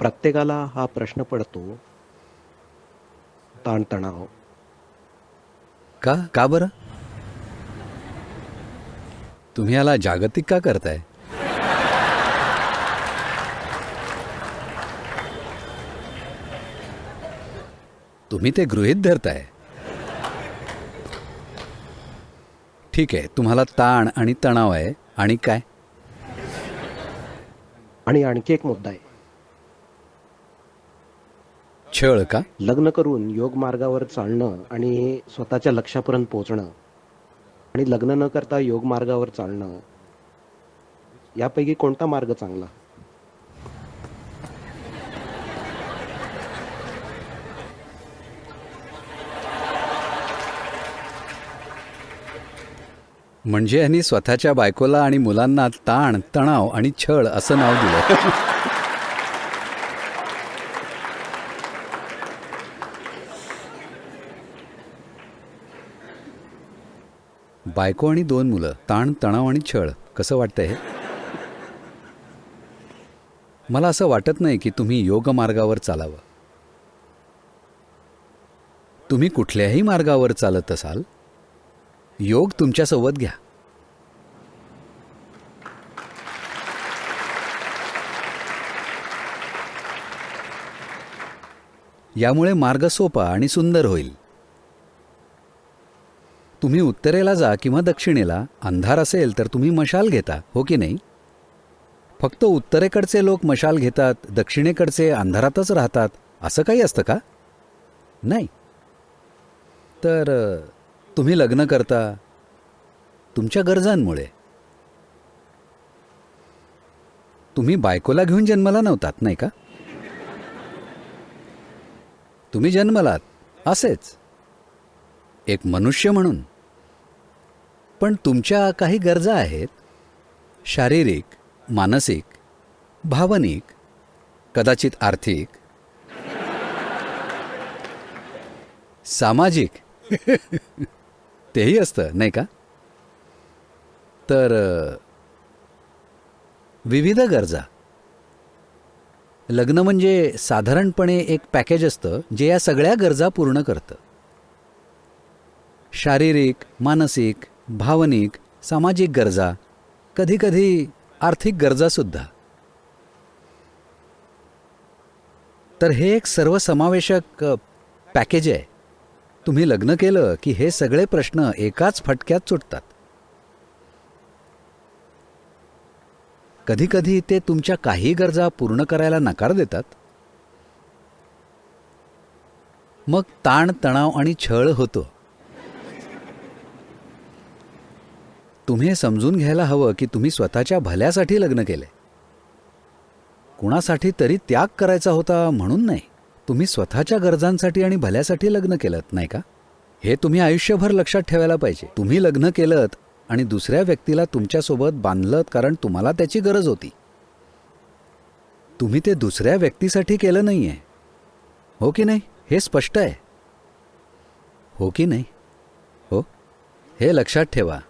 प्रत्येकाला हा प्रश्न पडतो. ताणतणाव. का? का बरं? तुम्ही याला जागतिक का करताय? तुम्ही ते गृहीत धरताय. ठीक आहे तुम्हाला ताण आणि तणाव आहे. आणि काय? आणि आणखी एक मुद्दा आहे. छळ का? लग्न करून योग मार्गावर चालणं आणि स्वतःच्या लक्ष्यापर्यंत पोहोचणं आणि लग्न न करता योग मार्गावर चालणं यापैकी कोणता मार्ग चांगला? म्हणजे यांनी स्वतःच्या बायकोला आणि मुलांना ताण तणाव आणि छळ असं नाव दिलं. बायको आणि दोन मुलं ताण तणाव आणि छळ. कसं वाटतंय हे? मला असं वाटत नाही की तुम्ही योग मार्गावर चालावं. तुम्ही कुठल्याही मार्गावर चालत असाल योग तुमच्यासोबत घ्या. यामुळे मार्ग सोपा आणि सुंदर होईल. तुम्ही उत्तरेला जा किंवा दक्षिणेला अंधार असेल तर तुम्ही मशाल घेता हो की नाही? फक्त उत्तरेकडचे लोक मशाल घेतात दक्षिणेकडचे अंधारातच राहतात असं काही असतं का? नाही. तर तुम्ही लग्न करता तुमच्या गरजांमुळे. तुम्ही बायकोला घेऊन जन्माला नव्हतात नाही का? तुम्ही जन्मलात असेच. एक मनुष्य म्हणून. पण तुमच्या काही गरजा आहेत. शारीरिक मानसिक भावनिक कदाचित आर्थिक. सामाजिक. तेही असतं नाही का? तर विविध गरजा. लग्न म्हणजे साधारणपणे एक पॅकेज असतं जे या सगळ्या गरजा पूर्ण करतं. शारीरिक मानसिक भावनिक सामाजिक गरजा कधीकधी आर्थिक गरजासुद्धा तर हे एक सर्वसमावेशक पॅकेज आहे. तुम्ही लग्न केलं की हे सगळे प्रश्न एकाच फटक्यात सुटतात. कधीकधी ते तुमच्या काही गरजा पूर्ण करायला नकार देतात. मग ताण तणाव आणि छळ होतो. तुम्ही हे समजून घ्यायला हवं की तुम्ही स्वतःच्या भल्यासाठी लग्न केले. कुणासाठी तरी त्याग करायचा होता म्हणून नाही. तुम्ही स्वतःच्या गरजांसाठी आणि भल्यासाठी लग्न केलं नाही का? हे तुम्ही आयुष्यभर लक्षात ठेवायला पाहिजे. तुम्ही लग्न केलं आणि दुसऱ्या व्यक्तीला तुमच्यासोबत बांधलं कारण तुम्हाला त्याची गरज होती. तुम्ही ते दुसऱ्या व्यक्तीसाठी केलं नाही आहे हो की नाही? हे स्पष्ट आहे. हो की नाही? हो. हे लक्षात ठेवा.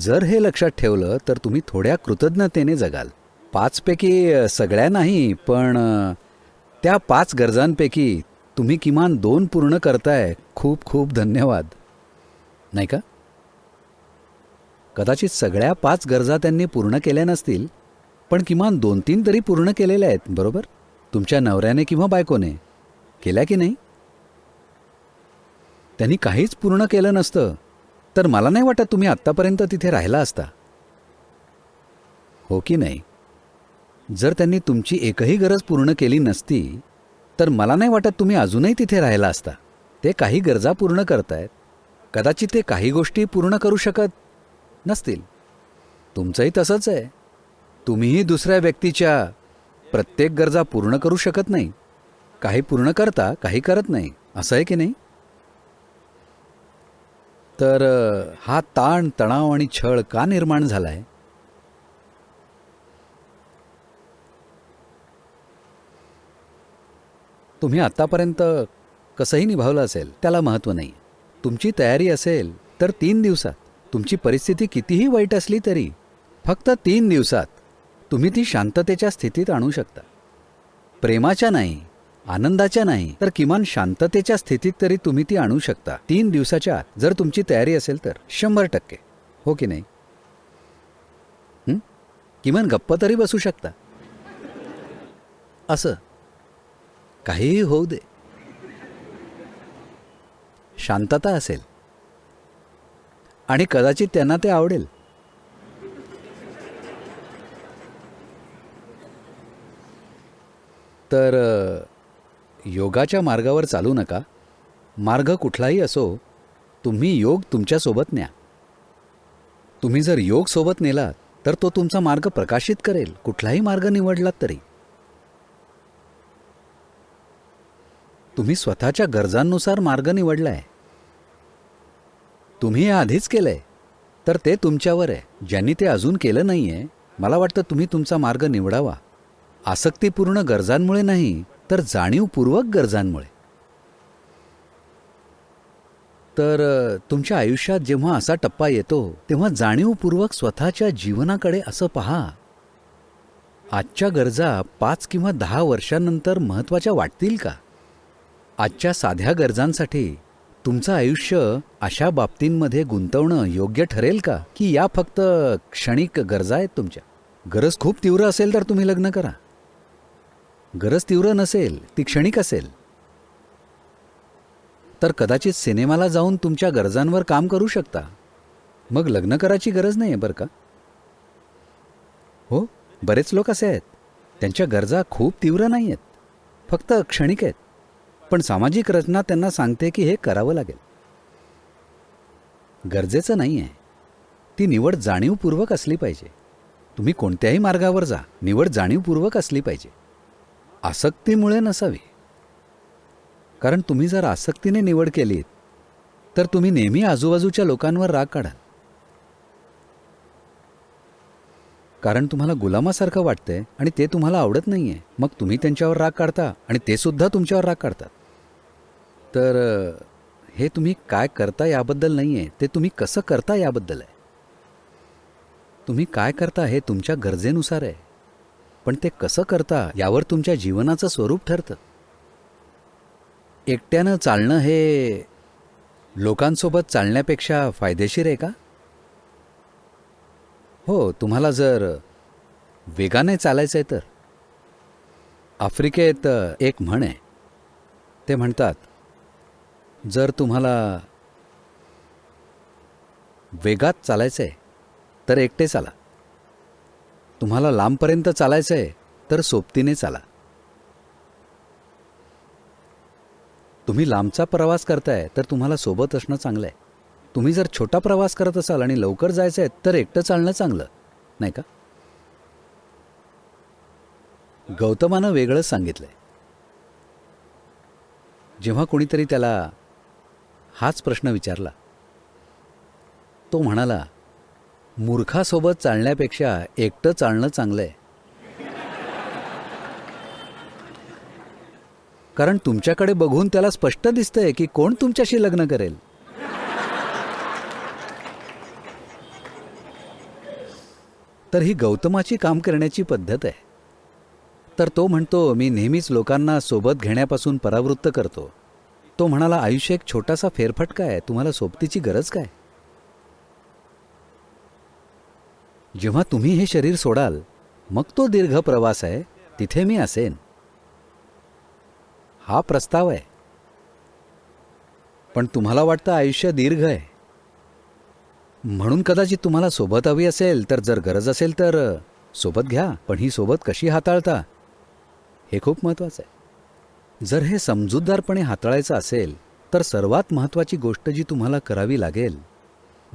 जर हे लक्षात ठेवलं तर तुम्ही थोड्या कृतज्ञतेने जगाल. पाचपैकी सगळ्या नाही पण त्या पाच गरजांपैकी तुम्ही किमान दोन पूर्ण करताय. खूप खूप धन्यवाद. नाही का? कदाचित सगळ्या पाच गरजा त्यांनी पूर्ण केल्या नसतील पण किमान दोन तीन तरी पूर्ण केलेल्या आहेत बरोबर? तुमच्या नवऱ्याने किंवा बायकोने. केल्या की नाही? त्यांनी काहीच पूर्ण केलं नसतं. तर मला नाही वाटत तुम्ही आत्तापर्यंत तिथे राहिला असता. हो की नाही? जर त्यांनी तुमची एकही गरज पूर्ण केली नसती तर मला नाही वाटत तुम्ही अजूनही तिथे राहिला असता. ते काही गरजा पूर्ण करतायत. कदाचित ते काही गोष्टी पूर्ण करू शकत नसतील. तुमचंही तसंच आहे. तुम्हीही दुसऱ्या व्यक्तीच्या प्रत्येक गरजा पूर्ण करू शकत नाही. काही पूर्ण करता काही करत नाही. असं आहे की नाही? तर हा ताण तणाव आणि छळ का निर्माण झालाय? तुम्ही आत्तापर्यंत कसंही निभावलं असेल त्याला महत्त्व नाही. तुमची तयारी असेल तर तीन दिवसात. तुमची परिस्थिती कितीही वाईट असली तरी फक्त तीन दिवसात तुम्ही ती शांततेच्या स्थितीत आणू शकता. प्रेमाच्या नाही आनंदाच्या नाही तर किमान शांततेच्या स्थितीत तरी तुम्ही ती आणू शकता. तीन दिवसाच्या आत जर तुमची तयारी असेल तर शंभर टक्के. हो की नाही? किमान गप्प तरी बसू शकता. असं? काहीही होऊ दे. शांतता असेल. आणि कदाचित त्यांना ते आवडेल. तर योगाच्या मार्गावर चालू नका. मार्ग कुठलाही असो तुम्ही योग तुमच्यासोबत न्या. तुम्ही जर योग सोबत नेलात तर तो तुमचा मार्ग प्रकाशित करेल कुठलाही मार्ग निवडलात तरी. तुम्ही स्वतःच्या गरजांनुसार मार्ग निवडलाय. तुम्ही हे आधीच केलंय तर ते तुमच्यावर आहे. ज्यांनी ते अजून केलं नाहीये मला वाटतं तुम्ही तुमचा मार्ग निवडावा. आसक्तीपूर्ण गरजांमुळे नाही तर जाणीवपूर्वक गरजांमुळे. तर तुमच्या आयुष्यात जेव्हा असा टप्पा येतो तेव्हा जाणीवपूर्वक स्वतःच्या जीवनाकडे असं पहा. आजच्या गरजा पाच किंवा दहा वर्षांनंतर महत्त्वाच्या वाटतील का? आजच्या साध्या गरजांसाठी तुमचं आयुष्य अशा बाबतींमध्ये गुंतवणं योग्य ठरेल का? की या फक्त क्षणिक गरजा आहेत तुमच्या? गरज खूप तीव्र असेल तर तुम्ही लग्न करा. गरज तीव्र नसेल ती क्षणिक असेल. तर कदाचित सिनेमाला जाऊन तुमच्या गरजांवर काम करू शकता. मग लग्न करायची गरज नाही आहे बरं का? हो बरेच लोक असे आहेत. त्यांच्या गरजा खूप तीव्र नाही आहेत फक्त क्षणिक आहेत. पण सामाजिक रचना त्यांना सांगते की हे करावं लागेल. गरजेचं नाही आहे ती निवड जाणीवपूर्वक असली पाहिजे. तुम्ही कोणत्याही मार्गावर जा. निवड जाणीवपूर्वक असली पाहिजे. आसक्तीमुळे नसावी. कारण तुम्ही जर आसक्तीने निवड केलीत तर तुम्ही नेहमी आजूबाजूच्या लोकांवर राग काढाल. कारण तुम्हाला गुलामासारखं वाटतंय आणि ते तुम्हाला आवडत नाही आहे मग तुम्ही त्यांच्यावर राग काढता आणि ते सुद्धा तुमच्यावर राग काढतात. तर हे तुम्ही काय करता याबद्दल नाही आहे ते तुम्ही कसं करता याबद्दल आहे. तुम्ही काय करता हे तुमच्या गरजेनुसार आहे. पण ते कसं करता यावर तुमच्या जीवनाचं स्वरूप ठरतं. एकट्यानं चालणं हे लोकांसोबत चालण्यापेक्षा फायदेशीर आहे का? हो तुम्हाला जर वेगाने चालायचं आहे तर. आफ्रिकेत एक म्हण आहे. ते म्हणतात जर तुम्हाला वेगात चालायचं आहे तर एकटे चाला. तुम्हाला लांबपर्यंत चालायचं आहे तर सोबतीने चाला. तुम्ही लांबचा प्रवास करताय तर तुम्हाला सोबत असणं चांगलं आहे तुम्ही जर छोटा प्रवास करत असाल आणि लवकर जायचं आहे तर एकटं चालणं चांगलं नाही का? गौतमानं वेगळंच सांगितलंय. जेव्हा कोणीतरी त्याला हाच प्रश्न विचारला तो म्हणाला मूर्खासोबत चालण्यापेक्षा एकटं चालणं चांगलं आहे कारण तुमच्याकडे बघून त्याला स्पष्ट दिसतंय की कोण तुमच्याशी लग्न करेल. तर ही गौतमाची काम करण्याची पद्धत आहे. तर तो म्हणतो मी नेहमीच लोकांना सोबत घेण्यापासून परावृत्त करतो. तो म्हणाला आयुष्य एक छोटासा फेरफटका आहे. तुम्हाला सोबतीची गरज काय? जेव्हा तुम्ही हे शरीर सोडाल मग तो दीर्घ प्रवास आहे तिथे मी असेन. हा प्रस्ताव आहे. पण तुम्हाला वाटतं आयुष्य दीर्घ आहे. म्हणून कदाचित तुम्हाला सोबत हवी असेल तर जर गरज असेल तर सोबत घ्या पण ही सोबत कशी हाताळता? हे खूप महत्त्वाचं आहे. जर हे समजूतदारपणे हाताळायचं असेल तर सर्वात महत्त्वाची गोष्ट जी तुम्हाला करावी लागेल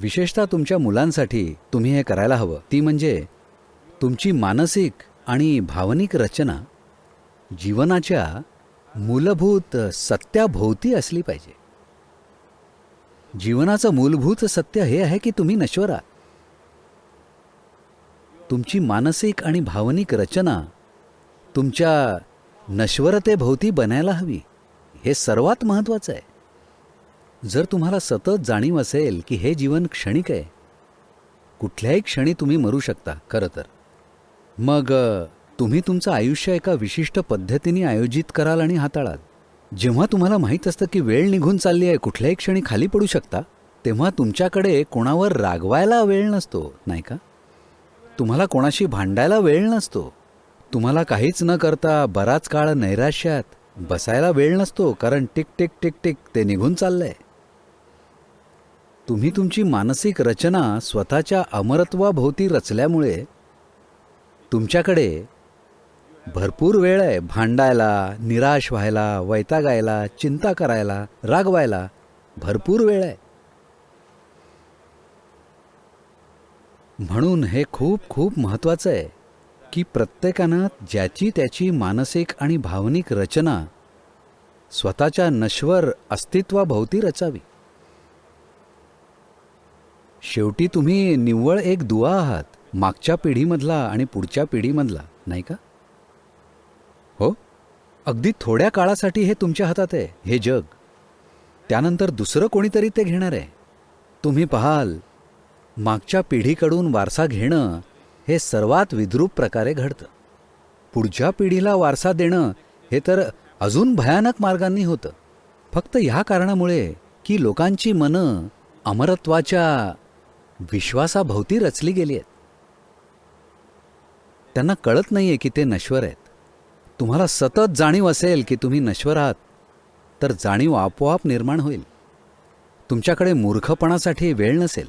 विशेषतः तुमच्या मुलांसाठी तुम्ही हे करायला हवं. ती म्हणजे तुमची मानसिक आणि भावनिक रचना जीवनाच्या मूलभूत सत्याभोवती असली पाहिजे. जीवनाचं मूलभूत सत्य हे आहे की तुम्ही नश्वर. आहात तुमची मानसिक आणि भावनिक रचना तुमच्या नश्वरतेभोवती बनायला हवी. हे सर्वात महत्त्वाचं आहे. जर तुम्हाला सतत जाणीव असेल की हे जीवन क्षणिक आहे कुठल्याही क्षणी तुम्ही मरू शकता खरं तर. मग तुम्ही तुमचं आयुष्य एका विशिष्ट पद्धतीने आयोजित कराल आणि हाताळाल. जेव्हा तुम्हाला माहीत असतं की वेळ निघून चालली आहे कुठल्याही क्षणी खाली पडू शकता तेव्हा तुमच्याकडे कोणावर रागवायला वेळ नसतो नाही का? तुम्हाला कोणाशी भांडायला वेळ नसतो. तुम्हाला काहीच न करता बराच काळ नैराश्यात बसायला वेळ नसतो कारण टिक टिक टिक टिक ते निघून चाललंय. तुम्ही तुमची मानसिक रचना स्वतःच्या अमरत्वाभोवती रचल्यामुळे तुमच्याकडे भरपूर वेळ आहे भांडायला निराश व्हायला वैतागायला चिंता करायला रागवायला. भरपूर वेळ आहे. म्हणून हे खूप खूप महत्त्वाचं आहे की प्रत्येकानं ज्याची त्याची मानसिक आणि भावनिक रचना स्वतःच्या नश्वर अस्तित्वाभोवती रचावी. शेवटी तुम्ही निव्वळ एक दुवा आहात मागच्या पिढीमधला आणि पुढच्या पिढीमधला नाही का? हो? अगदी थोड्या काळासाठी हे तुमच्या हातात आहे हे जग. त्यानंतर दुसरं कोणीतरी ते घेणार आहे. तुम्ही पाहाल मागच्या पिढीकडून वारसा घेणं हे सर्वात विद्रूप प्रकारे घडतं. पुढच्या पिढीला वारसा देणं हे तर अजून भयानक मार्गांनी होतं. फक्त ह्या कारणामुळे की लोकांची मनं अमरत्वाच्या विश्वासाभोवती रचली गेली आहेत. त्यांना कळत नाहीये की ते नश्वर आहेत. तुम्हाला सतत जाणीव असेल की तुम्ही नश्वर आहात तर जाणीव आपोआप निर्माण होईल. तुमच्याकडे मूर्खपणासाठी वेळ नसेल.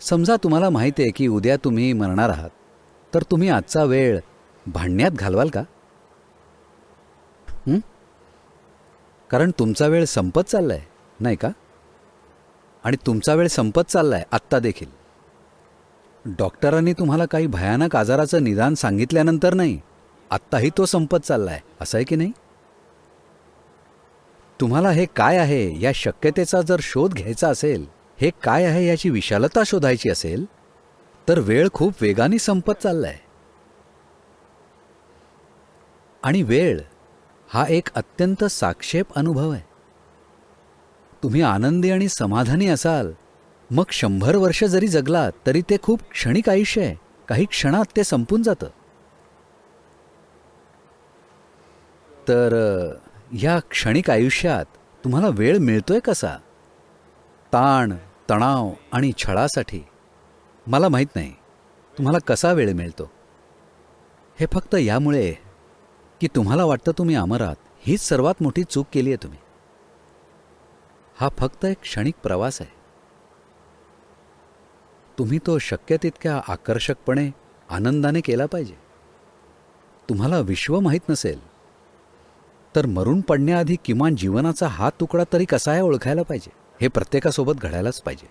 समजा तुम्हाला माहिती आहे की उद्या तुम्ही मरणार आहात तर तुम्ही आजचा वेळ भांडण्यात घालवाल का? कारण तुमचा वेळ संपत चाललाय नाही का? आणि तुमचा वेळ संपत चाललाय आत्ता देखील. डॉक्टरांनी तुम्हाला काही भयानक आजाराचं निदान सांगितल्यानंतर नाही आत्ताही तो संपत चाललाय असं आहे की नाही? तुम्हाला हे काय आहे या शक्यतेचा जर शोध घ्यायचा असेल हे काय आहे याची विशालता शोधायची असेल तर वेळ खूप वेगाने संपत चाललाय. आणि वेळ हा एक अत्यंत साक्षेप अनुभव आहे. तुम्ही आनंदी आणि समाधानी असाल. मग शंभर वर्ष जरी जगलात तरी ते खूप क्षणिक आयुष्य आहे. काही क्षणात ते संपून जातं. तर या क्षणिक आयुष्यात तुम्हाला वेळ मिळतोय कसा? ताण तणाव आणि छळासाठी. मला माहीत नाही. तुम्हाला कसा वेळ मिळतो? हे फक्त यामुळे की तुम्हाला वाटतं तुम्ही अमर आहात. हीच सर्वात मोठी चूक केली आहे तुम्ही. हा फक्त एक क्षणिक प्रवास आहे. तुम्ही तो शक्य तितक्या आकर्षकपणे आनंदाने केला पाहिजे. तुम्हाला विश्व माहीत नसेल तर मरून पडण्याआधी किमान जीवनाचा हा तुकडा तरी कसा आहे ओळखायला पाहिजे हे प्रत्येकासोबत घडायलाच पाहिजे.